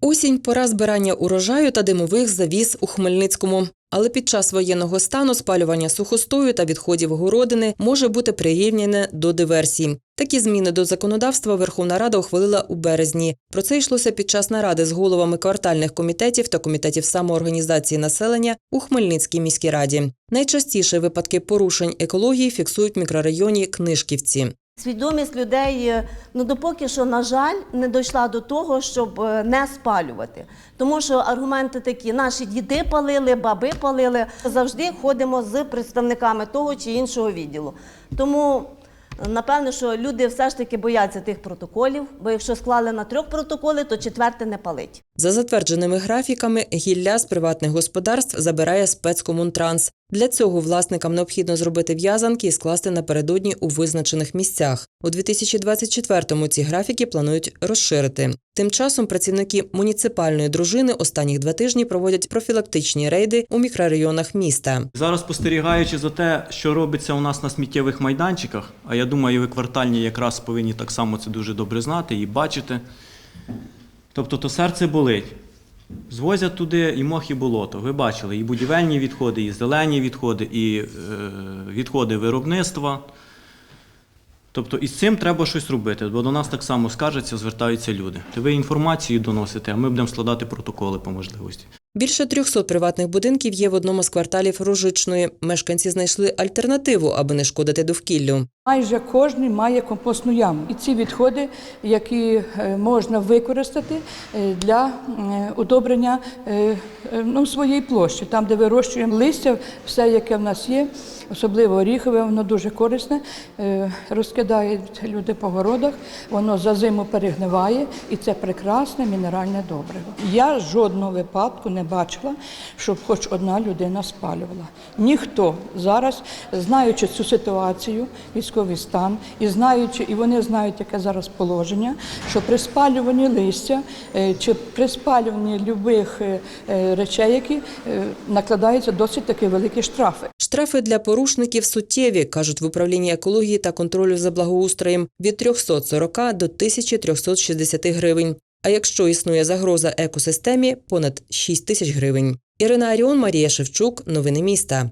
Осінь пора збирання урожаю та димових завіс у Хмельницькому. Але під час воєнного стану спалювання сухостою та відходів городини може бути прирівняне до диверсій. Такі зміни до законодавства Верховна Рада ухвалила у березні. Про це йшлося під час наради з головами квартальних комітетів та комітетів самоорганізації населення у Хмельницькій міській раді. Найчастіше випадки порушень екології фіксують мікрорайоні Книжківці. Свідомість людей, е, ну допоки що, на жаль, не дійшла до того, щоб е, не спалювати. Тому що аргументи такі: наші діди палили, баби палили. Завжди ходимо з представниками того чи іншого відділу. Тому напевно, що люди все ж таки бояться тих протоколів, бо якщо склали на трьох протоколи, то четверте не палить. За затвердженими графіками, гілля з приватних господарств забирає спецкомунтранс. Для цього власникам необхідно зробити в'язанки і скласти напередодні у визначених місцях. У 2024-му ці графіки планують розширити. Тим часом працівники муніципальної дружини останніх два тижні проводять профілактичні рейди у мікрорайонах міста. Зараз спостерігаючи за те, що робиться у нас на сміттєвих майданчиках, а я думаю, ви квартальні якраз повинні так само це дуже добре знати і бачити. Тобто, то серце болить. Звозять туди і мох, і болото. Ви бачили, і будівельні відходи, і зелені відходи, і е, відходи виробництва. Тобто із цим треба щось робити, бо до нас так само скаржаться, звертаються люди. То ви інформацію доносите, а ми будемо складати протоколи по можливості. Більше 300 приватних будинків є в одному з кварталів Рожичної. Мешканці знайшли альтернативу, аби не шкодити довкіллю. Майже кожен має компостну яму. І ці відходи, які е, можна використати е, для е, удобрення ну, своєї площі, там, де вирощуємо листя, все, яке в нас є, особливо оріхове, воно дуже корисне. Розкидають люди по городах, воно за зиму перегниває, і це прекрасне мінеральне добриво. Я жодного випадку не бачила, щоб хоч одна людина спалювала. Ніхто зараз, знаючи цю ситуацію, військовий стан, і знаючи, і вони знають, яке зараз положення, що при спалюванні листя е, чи при спалюванні любих е, е, речей, які накладаються досить такі великі штрафи. Штрафи для порушників суттєві, кажуть в управлінні екології та контролю за благоустроєм від 340 до 1360 гривень. А якщо існує загроза екосистемі, понад 6 тисяч гривень. Ірина Аріон, Марія Шевчук. Новини міста.